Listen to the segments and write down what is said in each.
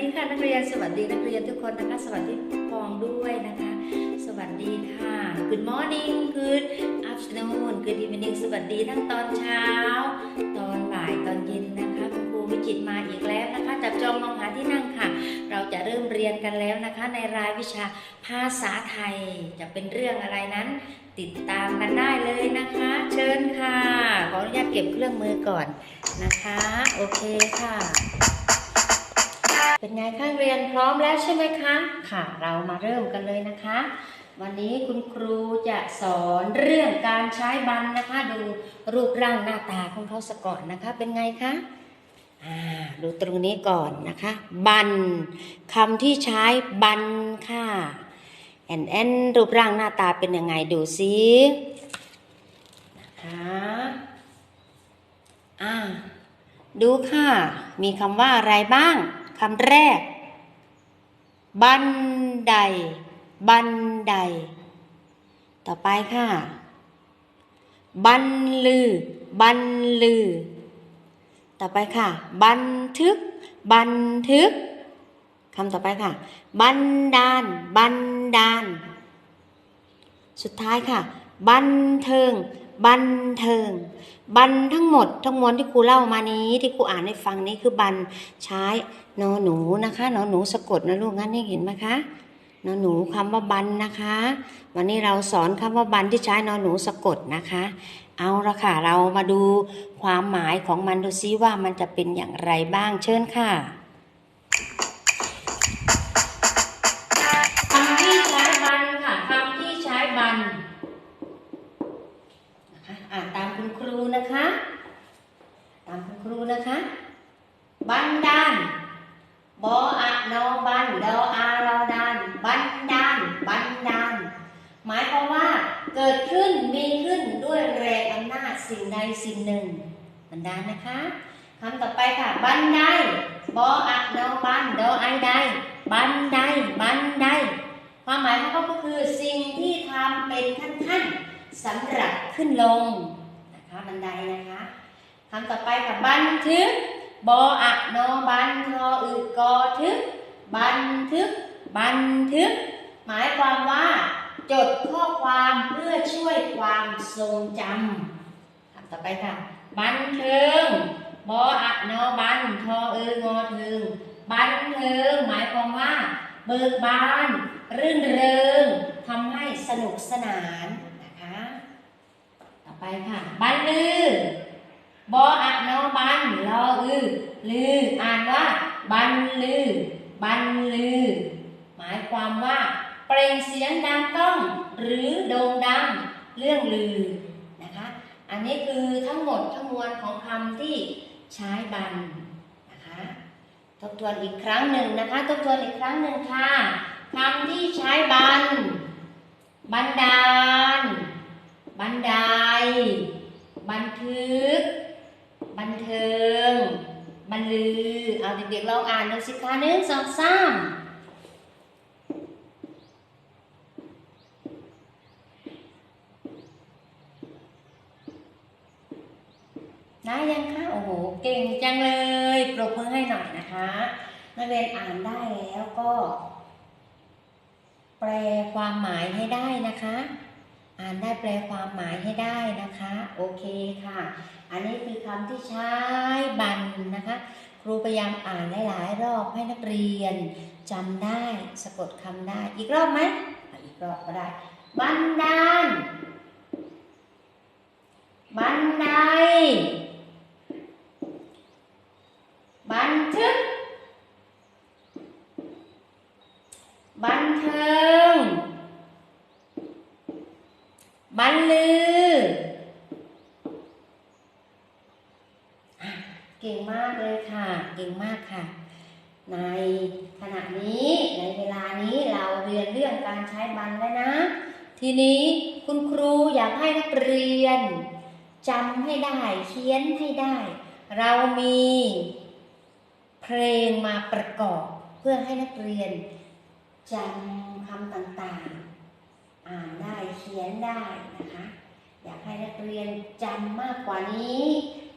ดีค่ะนักเรียนสวัสดีนักเรียนทุกคนนะคะสวัสดีผู้ปกครองด้วยนะคะ สวัสดีค่ะ Good morning Good afternoon Good evening สวัสดีทั้งตอนเช้า ตอนบ่ายตอนเย็นนะคะคุณครูวิจิตมาอีกแล้วนะคะ จับจองมองหาที่นั่งค่ะ เราจะเริ่มเรียนกันแล้วนะคะ ในรายวิชาภาษาไทยจะเป็นเรื่องอะไรนั้น ติดตามกันได้เลยนะคะ เชิญค่ะขออนุญาตเก็บเครื่องมือก่อนนะคะ โอเคค่ะ เป็นไงคะเรียนพร้อมแล้วใช่ไหมคะ ค่ะ เรามาเริ่มกันเลยนะคะ วันนี้คุณครูจะสอนเรื่องการใช้บันนะคะ ดูรูปร่างหน้าตาของเขาสะก่อนนะคะ เป็นไงคะอ่าดูตรงนี้ก่อนนะคะ บันคำที่ใช้บันค่ะแอนแอนรูปร่างหน้าตาเป็นยังไงดูซินะคะอ่าดูค่ะ มีคำว่าอะไรบ้าง คำแรก บันได บันได ต่อไปค่ะ บันลือ บันลือ ต่อไปค่ะ บันทึก บันทึกคำต่อไปค่ะ บันดาล บันดาล สุดท้ายค่ะ บันเทิง บันเทิง บันทั้งหมดทั้งมวลที่ครูเล่ามานี้ที่ครูอ่านให้ฟังนี้คือบันใช้นอหนูนะคะนอหนูสะกดนะลูกงั้นนี่เห็นไหมคะนอหนูคำว่าบันนะคะ วันนี้เราสอนคำว่าบันที่ใช้นอหนูสะกดนะคะ เอาละค่ะเรามาดูความหมายของมันดูซิว่ามันจะเป็นอย่างไรบ้างเชิญค่ะ นะคะ บันดาลบออะนอบันดออารอดานบันดาลบันดาล หมายความว่าเกิดขึ้นมีขึ้นด้วยแรงอำนาจสิ่งใดสิ่งหนึ่ง บันดาลนะคะคำต่อไปค่ะ บันไดบออะนอบันดอไอไดบันไดบันไดความหมายของเขาก็คือสิ่งที่ทำเป็นขั้นๆสำหรับขึ้นลงนะคะบันไดนะคะำต่อไปค่ะบันทึกบออะนอบันทออึกอทึก บันทึก บันทึก หมายความว่า จดข้อความเพื่อช่วยความทรงจำคำต่อไปค่ะ บันเทิงบออะนอบันทออึงอทึง บันเทิงหมายความว่า เบิกบาน รื่นเริงทำให้สนุกสนานนะคะ ต่อไปค่ะ บันลือ บออะนอบันลออือลือ อ่านว่า บันลือ บันลือ หมายความว่า เปล่งเสียงดังก้อง หรือโด่งดัง เรื่องลือนะคะ อันนี้คือทั้งหมดทั้งมวลของคำที่ใช้บันนะคะ ทบทวนอีกครั้งหนึ่งนะคะ ทบทวนอีกครั้งหนึ่งค่ะคำที่ใช้บัน บันดาล บันได บันทึก บันเทิง บันลือ เอาเด็กๆลองอ่านดูสิคะหนึ่งสองสามได้ยังคะโอ้โห เก่งจังเลยปรบมือให้หน่อยนะคะนักเรียนอ่านได้แล้วก็ แปลความหมายให้ได้นะคะ อ่านได้แปลความหมายให้ได้นะคะ โอเคค่ะ อันนี้คือคำที่ใช้บันนะคะ ครูพยายามอ่านหลายๆรอบให้นักเรียนจำได้สะกดคำได้ อีกรอบไหมอีกรอบก็ได้ บันดาลบันได บันทึก บันเทิง บันลือ เก่งมากเลยค่ะ เก่งมากค่ะ ในขณะนี้ในเวลานี้เราเรียนเรื่องการใช้บันแล้วนะ ทีนี้คุณครูอยากให้นักเรียนจำให้ได้เขียนให้ได้ เรามีเพลงมาประกอบ เพื่อให้นักเรียนจำคำต่างๆ เขียนได้นะคะ อยากให้นักเรียนจำมากกว่านี้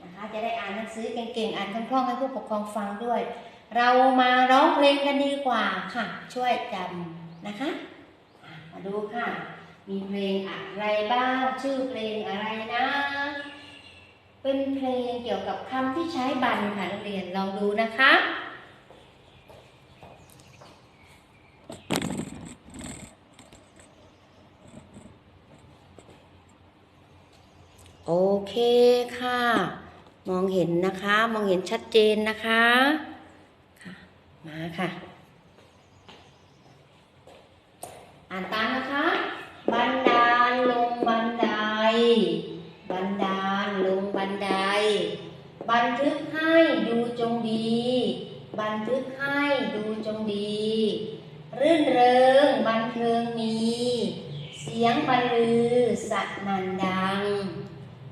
นะคะ จะได้อ่านหนังสือเก่งๆอ่านคล่องๆให้ผู้ปกครองฟังด้วย เรามาร้องเพลงกันดีกว่าค่ะ ช่วยจำนะคะอะมาดูค่ะ มีเพลงอะไรบ้างชื่อเพลงอะไรนะ เป็นเพลงเกี่ยวกับคำที่ใช้บันค่ะนักเรียนลองดูนะคะ โอ เคค่ะ มองเห็นนะคะ มองเห็นชัดเจนนะคะค่ะมาค่ะ อ่านตามนะคะ บันดาลลงบันได บันดาลลงบันได บันทึกให้ดูจงดี บันทึกให้ดูจงดี รื่นเริงบันเทิงมี เสียงบรรลือสนั่นดัง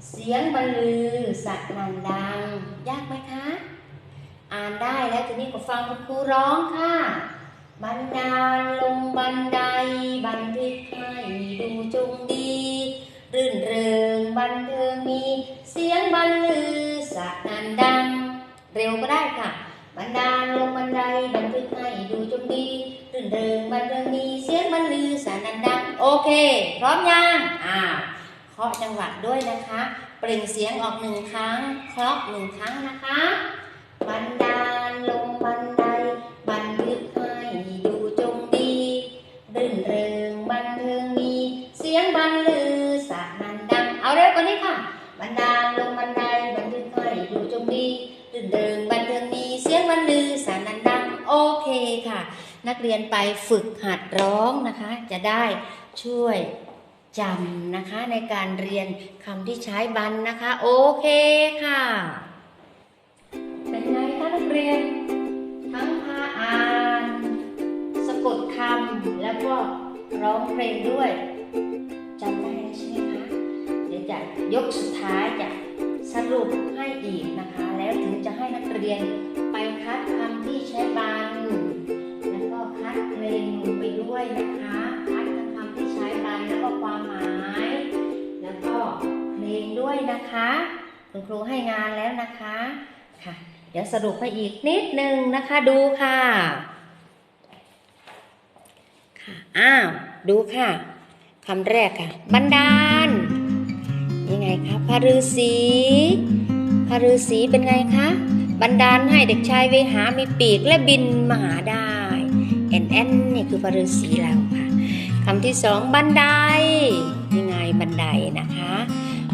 เสียงบรรลือสนั่นดัง ยากไหมคะ อ่านได้แล้วทีนี้ก็ฟังคุณครูร้องค่ะบันดาลลงบันไดบันทึกให้ดูจงดี รื่นเริงบันเทิงมี เสียงบรรลือสนั่นดัง เร็วก็ได้ค่ะบันดาลลงบันไดบันทึกให้ดูจงดี รื่นเริงบันเทิงมีเสียงบรรลือสนั่นดัง โอเค พร้อมยังอ้าว เคาะจังหวะด้วยนะคะ เปล่งเสียงออกหนึ่งครั้งเคาะหนึ่งครั้งนะคะ บันดาลลงบันได บันทึกให้ดูจงดีรื่นเริงบันเทิงมี เสียงบรรลือสานันดัง เอาเร็วกว่านี้ค่ะ บันดาลลงบันได บันทึกให้ดูจงดีรื่นเริงบันเทิงมี เสียงบรรลือสานันดัง โอเคค่ะ นักเรียนไปฝึกหัดร้องนะคะ จะได้ช่วย จำนะคะในการเรียนคำที่ใช้บันนะคะ โอเคค่ะ เป็นไงคะนักเรียน ทั้งพาอ่าน สะกดคำแล้วก็ร้องเพลงด้วยจำได้ใช่ไหมคะเดี๋ยวจะยกสุดท้ายจะสรุปให้อีกนะคะ แล้วถึงจะให้นักเรียนไปคัดคำที่ใช้บันแล้วก็คัดเพลงไปด้วยนะคะ นะคะ คุณครูให้งานแล้วนะคะค่ะ เดี๋ยวสรุปให้อีกนิดนึงนะคะ ดูค่ะค่ะอ้าวดูค่ะคำแรกค่ะบันดาลยังไงคะพระฤาษีพระฤาษีเป็นไงคะบันดาลให้เด็กชายเวหามีปีกและบินมาหาได้แอนแอนนี่คือพระฤาษีเราค่ะคำที่สองบันไดยังไงบันไดนะคะ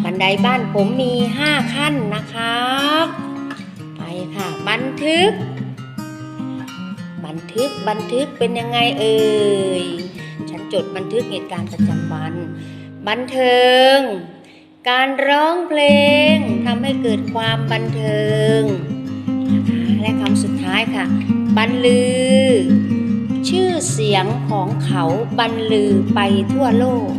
บันไดบ้านผมมีห้าขั้นนะครับไปค่ะ บันทึก บันทึกบันทึกเป็นยังไงเอ่ย ฉันจดบันทึกเหตุการณ์ประจำวัน บันเทิง การร้องเพลงทำให้เกิดความบันเทิงนะคะและคำสุดท้ายค่ะบรรลือ ชื่อเสียงของเขาบรรลือไปทั่วโลก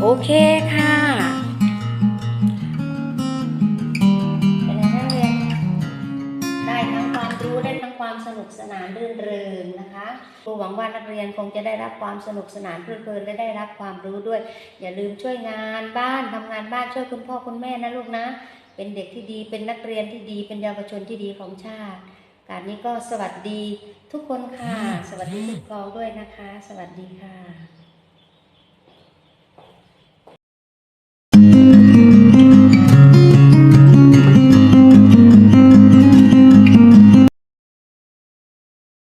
โอเคค่ะเป็นนักเรียนได้ทั้งความรู้ได้ทั้งความสนุกสนานรื่นเริงนะคะครูหวังว่านักเรียนคงจะได้รับความสนุกสนานเพลิดเพลินและได้รับความรู้ด้วย อย่าลืมช่วยงานบ้านทำงานบ้านช่วยคุณพ่อคุณแม่นะลูกนะ เป็นเด็กที่ดีเป็นนักเรียนที่ดีเป็นเยาวชนที่ดีของชาติ การนี้ก็สวัสดีทุกคนค่ะ สวัสดีทุกกองด้วยนะคะ สวัสดีค่ะ